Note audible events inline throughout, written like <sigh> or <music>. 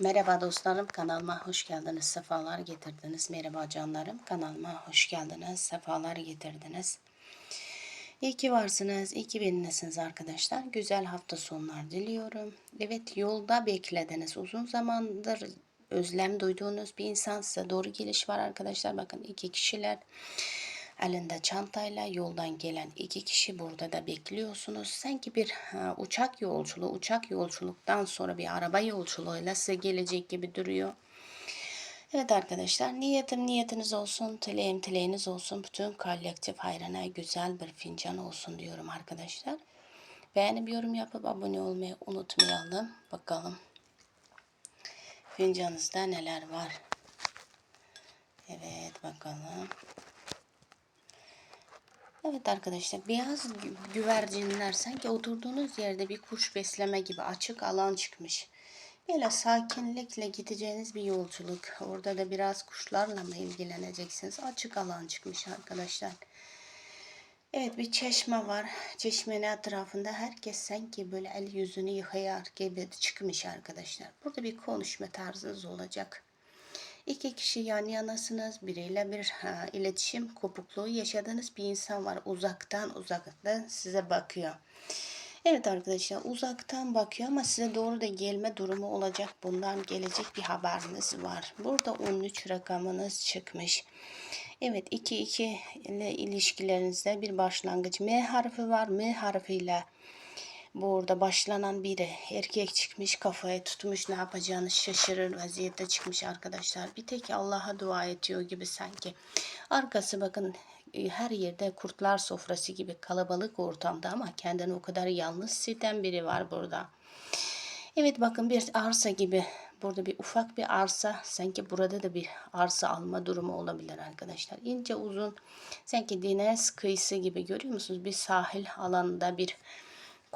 Merhaba dostlarım kanalıma hoş geldiniz. Sefalar getirdiniz. Merhaba canlarım kanalıma hoş geldiniz. Sefalar getirdiniz. İyi ki varsınız. iyi ki benimlesiniz arkadaşlar. Güzel hafta sonlar diliyorum. Evet yolda beklediniz. Uzun zamandır özlem duyduğunuz bir insan size doğru geliş var arkadaşlar. Bakın iki kişiler elinde çantayla yoldan gelen iki kişi burada da bekliyorsunuz. Sanki bir ha, uçak yolculuğu, uçak yolculuktan sonra bir araba yolculuğuyla size gelecek gibi duruyor. Evet arkadaşlar niyetim niyetiniz olsun, dileğim dileğiniz olsun. Bütün kolektif hayrına güzel bir fincan olsun diyorum arkadaşlar. Beğenip yorum yapıp abone olmayı unutmayalım. Bakalım fincanınızda neler var. Evet bakalım. Evet arkadaşlar beyaz gü- güvercinler sanki oturduğunuz yerde bir kuş besleme gibi açık alan çıkmış. Böyle sakinlikle gideceğiniz bir yolculuk. Orada da biraz kuşlarla mı ilgileneceksiniz? Açık alan çıkmış arkadaşlar. Evet bir çeşme var. Çeşmenin etrafında herkes sanki böyle el yüzünü yıkayar gibi çıkmış arkadaşlar. Burada bir konuşma tarzınız olacak. İki kişi yan yanasınız. Biriyle bir ha, iletişim kopukluğu yaşadığınız bir insan var. Uzaktan uzaktan size bakıyor. Evet arkadaşlar uzaktan bakıyor ama size doğru da gelme durumu olacak. Bundan gelecek bir haberiniz var. Burada 13 rakamınız çıkmış. Evet 2-2 ile ilişkilerinizde bir başlangıç. M harfi var. M harfiyle Burada başlanan biri erkek çıkmış kafaya tutmuş ne yapacağını şaşırır vaziyette çıkmış arkadaşlar. Bir tek Allah'a dua ediyor gibi sanki. Arkası bakın e, her yerde kurtlar sofrası gibi kalabalık ortamda ama kendini o kadar yalnız hisseden biri var burada. Evet bakın bir arsa gibi burada bir ufak bir arsa sanki burada da bir arsa alma durumu olabilir arkadaşlar. İnce uzun sanki deniz kıyısı gibi görüyor musunuz? Bir sahil alanında bir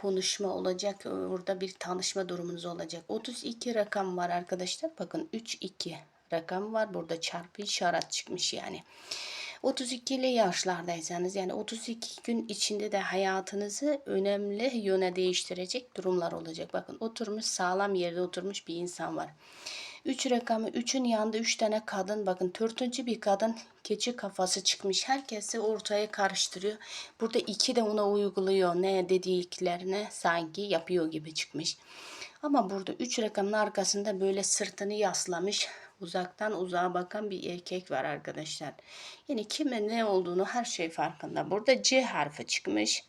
konuşma olacak. Orada bir tanışma durumunuz olacak. 32 rakam var arkadaşlar. Bakın 3 2 rakam var. Burada çarpı işaret çıkmış yani. 32'li yaşlardaysanız yani 32 gün içinde de hayatınızı önemli yöne değiştirecek durumlar olacak. Bakın oturmuş sağlam yerde oturmuş bir insan var. 3 rakamı 3'ün yanında 3 tane kadın bakın dördüncü bir kadın keçi kafası çıkmış. Herkesi ortaya karıştırıyor. Burada iki de ona uyguluyor. Ne dediklerini sanki yapıyor gibi çıkmış. Ama burada 3 rakamın arkasında böyle sırtını yaslamış uzaktan uzağa bakan bir erkek var arkadaşlar. Yani kime ne olduğunu her şey farkında. Burada C harfi çıkmış.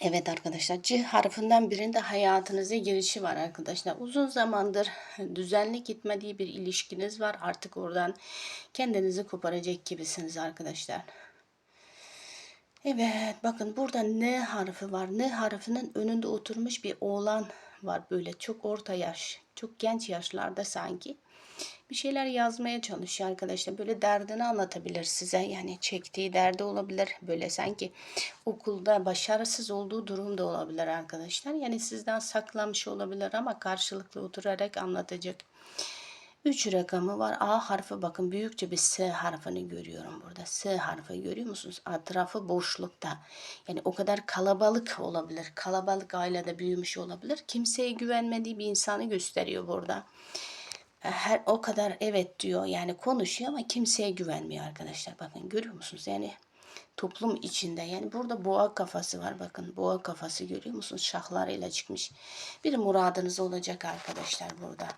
Evet arkadaşlar C harfinden birinde hayatınıza girişi var arkadaşlar. Uzun zamandır düzenli gitmediği bir ilişkiniz var. Artık oradan kendinizi koparacak gibisiniz arkadaşlar. Evet bakın burada N harfi var. N harfinin önünde oturmuş bir oğlan var böyle çok orta yaş, çok genç yaşlarda sanki. Bir şeyler yazmaya çalışıyor arkadaşlar. Böyle derdini anlatabilir size. Yani çektiği derdi olabilir. Böyle sanki okulda başarısız olduğu durum da olabilir arkadaşlar. Yani sizden saklamış olabilir ama karşılıklı oturarak anlatacak. 3 rakamı var. A harfi bakın büyükçe bir S harfini görüyorum burada. S harfi görüyor musunuz? Etrafı boşlukta. Yani o kadar kalabalık olabilir. Kalabalık ailede büyümüş olabilir. Kimseye güvenmediği bir insanı gösteriyor burada. Her o kadar evet diyor. Yani konuşuyor ama kimseye güvenmiyor arkadaşlar. Bakın görüyor musunuz? Yani toplum içinde. Yani burada boğa kafası var. Bakın boğa kafası görüyor musunuz? Şahlarıyla çıkmış. Bir muradınız olacak arkadaşlar burada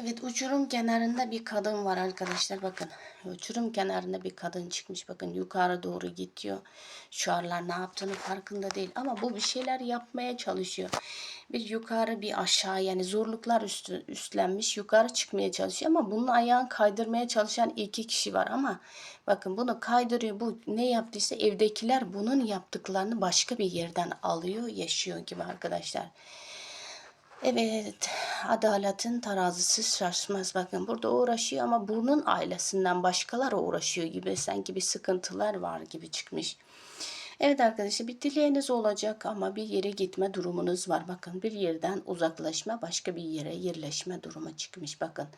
Evet uçurum kenarında bir kadın var arkadaşlar bakın. Uçurum kenarında bir kadın çıkmış bakın yukarı doğru gidiyor. Şu aralar ne yaptığını farkında değil ama bu bir şeyler yapmaya çalışıyor. Bir yukarı bir aşağı yani zorluklar üstü, üstlenmiş yukarı çıkmaya çalışıyor ama bunun ayağını kaydırmaya çalışan iki kişi var ama bakın bunu kaydırıyor bu ne yaptıysa evdekiler bunun yaptıklarını başka bir yerden alıyor yaşıyor gibi arkadaşlar. Evet, adaletin terazisi şaşmaz. Bakın burada uğraşıyor ama bunun ailesinden başkaları uğraşıyor gibi. Sanki bir sıkıntılar var gibi çıkmış. Evet arkadaşlar bir dileğiniz olacak ama bir yere gitme durumunuz var. Bakın bir yerden uzaklaşma başka bir yere yerleşme durumu çıkmış. Bakın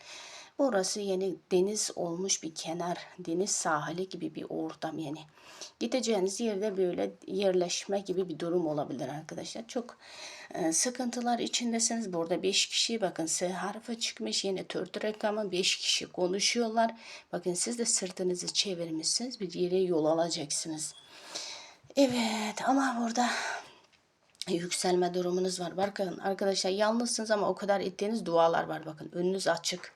burası yeni deniz olmuş bir kenar deniz sahili gibi bir ortam yani. Gideceğiniz yerde böyle yerleşme gibi bir durum olabilir arkadaşlar. Çok e, sıkıntılar içindesiniz. Burada 5 kişi bakın S harfi çıkmış yine 4 rakamı 5 kişi konuşuyorlar. Bakın siz de sırtınızı çevirmişsiniz bir yere yol alacaksınız. Evet ama burada yükselme durumunuz var. Bakın arkadaşlar yalnızsınız ama o kadar ettiğiniz dualar var. Bakın önünüz açık.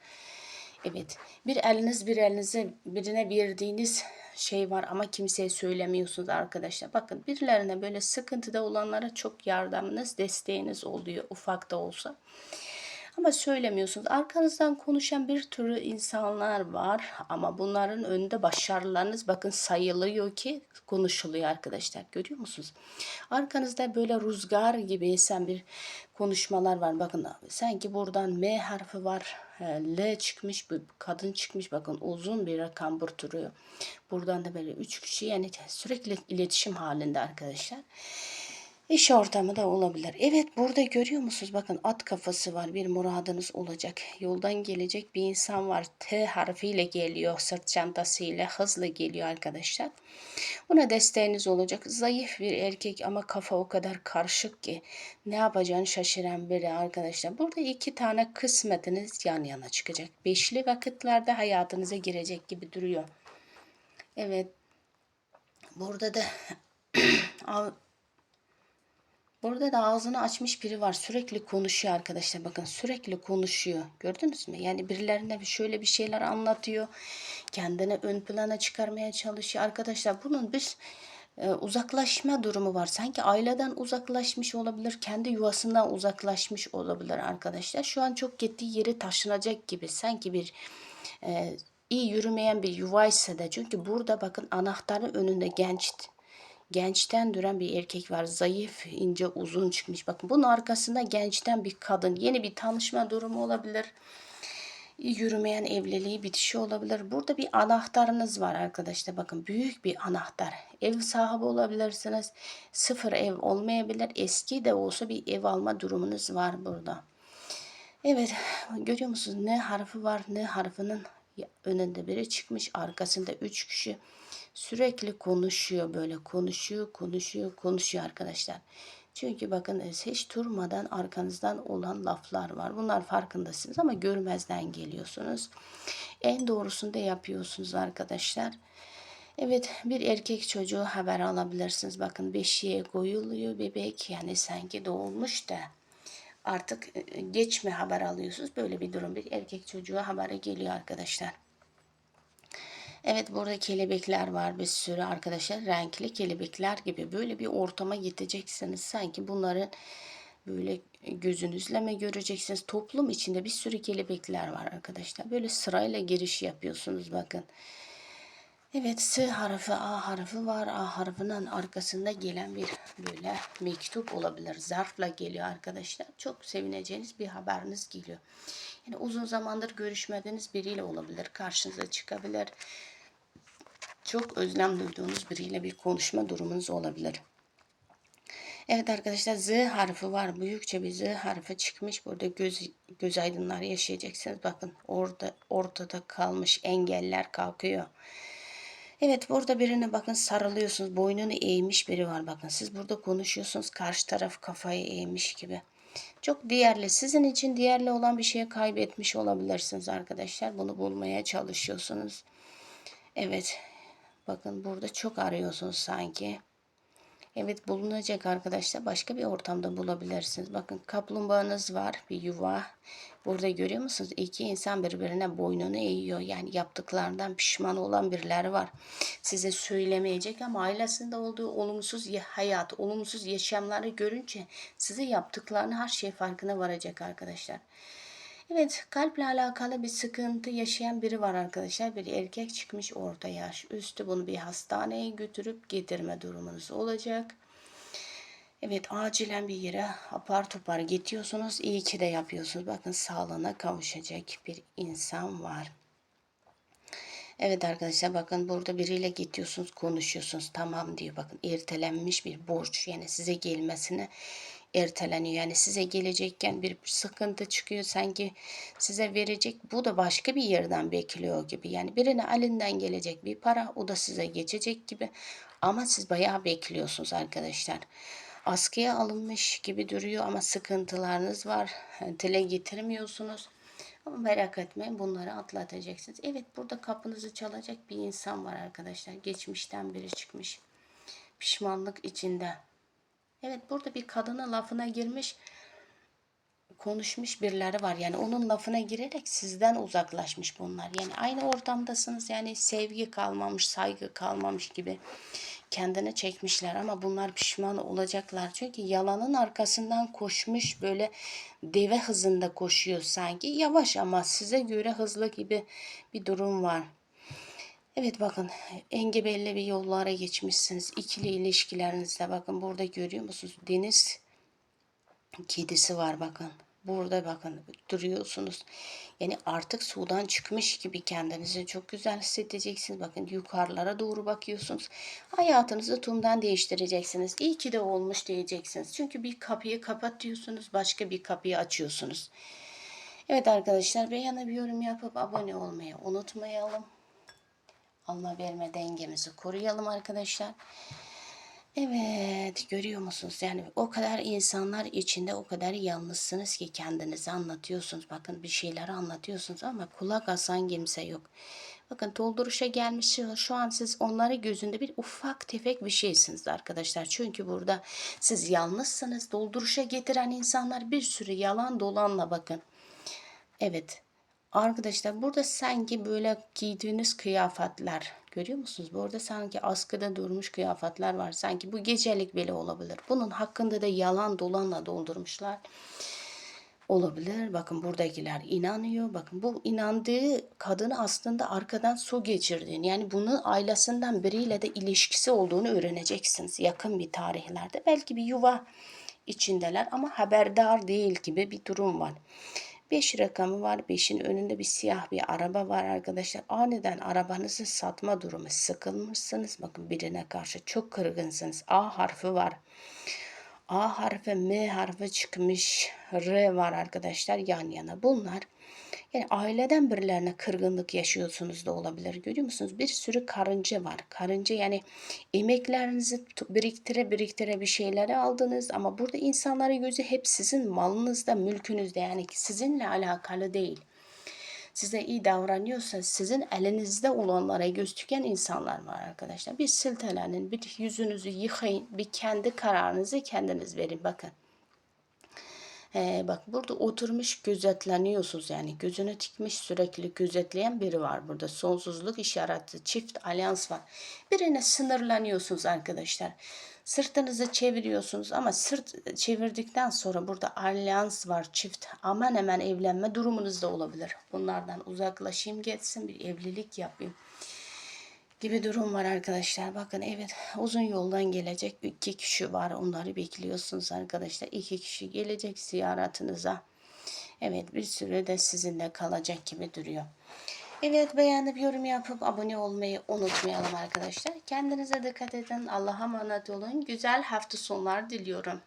Evet bir eliniz bir elinize birine verdiğiniz şey var ama kimseye söylemiyorsunuz arkadaşlar. Bakın birilerine böyle sıkıntıda olanlara çok yardımınız, desteğiniz oluyor ufak da olsa. Ama söylemiyorsunuz. Arkanızdan konuşan bir türlü insanlar var ama bunların önünde başarılarınız bakın sayılıyor ki konuşuluyor arkadaşlar. Görüyor musunuz? Arkanızda böyle rüzgar gibi esen bir konuşmalar var. Bakın sanki buradan M harfi var. L çıkmış, bir kadın çıkmış. Bakın uzun bir rakam duruyor. Buradan da böyle üç kişi yani sürekli iletişim halinde arkadaşlar. İş ortamı da olabilir. Evet burada görüyor musunuz? Bakın at kafası var. Bir muradınız olacak. Yoldan gelecek bir insan var. T harfiyle geliyor. Sırt çantasıyla hızlı geliyor arkadaşlar. Buna desteğiniz olacak. Zayıf bir erkek ama kafa o kadar karışık ki ne yapacağını şaşıran biri arkadaşlar. Burada iki tane kısmetiniz yan yana çıkacak. Beşli vakitlerde hayatınıza girecek gibi duruyor. Evet. Burada da <clears throat> Burada da ağzını açmış biri var. Sürekli konuşuyor arkadaşlar. Bakın sürekli konuşuyor. Gördünüz mü? Yani birilerine şöyle bir şeyler anlatıyor. Kendini ön plana çıkarmaya çalışıyor. Arkadaşlar bunun bir e, uzaklaşma durumu var. Sanki aileden uzaklaşmış olabilir. Kendi yuvasından uzaklaşmış olabilir arkadaşlar. Şu an çok gittiği yeri taşınacak gibi. Sanki bir e, iyi yürümeyen bir yuvaysa da. Çünkü burada bakın anahtarın önünde genç gençten duran bir erkek var. Zayıf, ince, uzun çıkmış. Bakın bunun arkasında gençten bir kadın. Yeni bir tanışma durumu olabilir. Yürümeyen evliliği bitişi olabilir. Burada bir anahtarınız var arkadaşlar. Bakın büyük bir anahtar. Ev sahibi olabilirsiniz. Sıfır ev olmayabilir. Eski de olsa bir ev alma durumunuz var burada. Evet görüyor musunuz? Ne harfi var ne harfinin önünde biri çıkmış. Arkasında üç kişi sürekli konuşuyor böyle konuşuyor konuşuyor konuşuyor arkadaşlar. Çünkü bakın hiç durmadan arkanızdan olan laflar var. Bunlar farkındasınız ama görmezden geliyorsunuz. En doğrusunu da yapıyorsunuz arkadaşlar. Evet bir erkek çocuğu haber alabilirsiniz. Bakın beşiğe koyuluyor bebek yani sanki doğulmuş da artık e, geç mi haber alıyorsunuz? Böyle bir durum bir erkek çocuğu habere geliyor arkadaşlar. Evet burada kelebekler var bir sürü arkadaşlar. Renkli kelebekler gibi böyle bir ortama gideceksiniz. Sanki bunların böyle gözünüzle mi göreceksiniz? Toplum içinde bir sürü kelebekler var arkadaşlar. Böyle sırayla giriş yapıyorsunuz bakın. Evet S harfi A harfi var. A harfinin arkasında gelen bir böyle mektup olabilir. Zarfla geliyor arkadaşlar. Çok sevineceğiniz bir haberiniz geliyor. Yani uzun zamandır görüşmediğiniz biriyle olabilir. Karşınıza çıkabilir. Çok özlem duyduğunuz biriyle bir konuşma durumunuz olabilir. Evet arkadaşlar Z harfi var. Büyükçe bir Z harfi çıkmış. Burada göz, göz aydınları yaşayacaksınız. Bakın orada ortada kalmış engeller kalkıyor. Evet burada birine bakın sarılıyorsunuz. Boynunu eğmiş biri var bakın. Siz burada konuşuyorsunuz. Karşı taraf kafayı eğmiş gibi. Çok değerli. Sizin için değerli olan bir şeyi kaybetmiş olabilirsiniz arkadaşlar. Bunu bulmaya çalışıyorsunuz. Evet. Bakın burada çok arıyorsunuz sanki. Evet bulunacak arkadaşlar. Başka bir ortamda bulabilirsiniz. Bakın kaplumbağanız var. Bir yuva. Burada görüyor musunuz? İki insan birbirine boynunu eğiyor. Yani yaptıklarından pişman olan birileri var. Size söylemeyecek ama ailesinde olduğu olumsuz hayat, olumsuz yaşamları görünce size yaptıklarını her şey farkına varacak arkadaşlar. Evet kalple alakalı bir sıkıntı yaşayan biri var arkadaşlar. Bir erkek çıkmış orta yaş üstü bunu bir hastaneye götürüp getirme durumunuz olacak. Evet acilen bir yere apar topar gidiyorsunuz. İyi ki de yapıyorsunuz. Bakın sağlığına kavuşacak bir insan var. Evet arkadaşlar bakın burada biriyle gidiyorsunuz konuşuyorsunuz tamam diyor bakın ertelenmiş bir borç yani size gelmesine erteleniyor yani size gelecekken bir sıkıntı çıkıyor sanki size verecek bu da başka bir yerden bekliyor gibi yani birine elinden gelecek bir para o da size geçecek gibi ama siz bayağı bekliyorsunuz arkadaşlar askıya alınmış gibi duruyor ama sıkıntılarınız var <laughs> dile getirmiyorsunuz ama merak etmeyin bunları atlatacaksınız. Evet burada kapınızı çalacak bir insan var arkadaşlar. Geçmişten biri çıkmış. Pişmanlık içinde. Evet burada bir kadına lafına girmiş konuşmuş birileri var. Yani onun lafına girerek sizden uzaklaşmış bunlar. Yani aynı ortamdasınız. Yani sevgi kalmamış, saygı kalmamış gibi kendine çekmişler ama bunlar pişman olacaklar. Çünkü yalanın arkasından koşmuş böyle deve hızında koşuyor sanki. Yavaş ama size göre hızlı gibi bir durum var. Evet bakın engebelli bir yollara geçmişsiniz. İkili ilişkilerinizde bakın burada görüyor musunuz? Deniz kedisi var bakın. Burada bakın duruyorsunuz. Yani artık sudan çıkmış gibi kendinizi çok güzel hissedeceksiniz. Bakın yukarılara doğru bakıyorsunuz. Hayatınızı tümden değiştireceksiniz. İyi ki de olmuş diyeceksiniz. Çünkü bir kapıyı kapatıyorsunuz, başka bir kapıyı açıyorsunuz. Evet arkadaşlar beğenip yorum yapıp abone olmayı unutmayalım. Alma verme dengemizi koruyalım arkadaşlar. Evet görüyor musunuz? Yani o kadar insanlar içinde o kadar yalnızsınız ki kendinizi anlatıyorsunuz. Bakın bir şeyleri anlatıyorsunuz ama kulak asan kimse yok. Bakın dolduruşa gelmiş şu an siz onları gözünde bir ufak tefek bir şeysiniz arkadaşlar. Çünkü burada siz yalnızsınız. Dolduruşa getiren insanlar bir sürü yalan dolanla bakın. Evet Arkadaşlar burada sanki böyle giydiğiniz kıyafetler görüyor musunuz? Burada sanki askıda durmuş kıyafetler var. Sanki bu gecelik bile olabilir. Bunun hakkında da yalan dolanla doldurmuşlar. Olabilir. Bakın buradakiler inanıyor. Bakın bu inandığı kadını aslında arkadan su geçirdiğini yani bunun ailesinden biriyle de ilişkisi olduğunu öğreneceksiniz yakın bir tarihlerde. Belki bir yuva içindeler ama haberdar değil gibi bir durum var. 5 rakamı var. 5'in önünde bir siyah bir araba var arkadaşlar. Aniden arabanızı satma durumu sıkılmışsınız. Bakın birine karşı çok kırgınsınız. A harfi var. A harfi, M harfi çıkmış. R var arkadaşlar yan yana. Bunlar yani aileden birilerine kırgınlık yaşıyorsunuz da olabilir. Görüyor musunuz? Bir sürü karınca var. Karınca yani emeklerinizi biriktire biriktire bir şeyleri aldınız ama burada insanların gözü hep sizin malınızda, mülkünüzde yani sizinle alakalı değil. Size iyi davranıyorsa sizin elinizde olanlara göz tüken insanlar var arkadaşlar. Bir siltelenin, bir yüzünüzü yıkayın, bir kendi kararınızı kendiniz verin bakın. Ee, bak burada oturmuş gözetleniyorsunuz yani gözünü tikmiş sürekli gözetleyen biri var burada. Sonsuzluk işareti, çift alyans var. Birine sınırlanıyorsunuz arkadaşlar. Sırtınızı çeviriyorsunuz ama sırt çevirdikten sonra burada alyans var çift. Aman hemen evlenme durumunuz da olabilir. Bunlardan uzaklaşayım geçsin bir evlilik yapayım gibi durum var arkadaşlar. Bakın evet uzun yoldan gelecek iki kişi var. Onları bekliyorsunuz arkadaşlar. İki kişi gelecek ziyaretinize. Evet bir süre de sizinle kalacak gibi duruyor. Evet beğenip yorum yapıp abone olmayı unutmayalım arkadaşlar. Kendinize dikkat edin. Allah'a emanet olun. Güzel hafta sonlar diliyorum.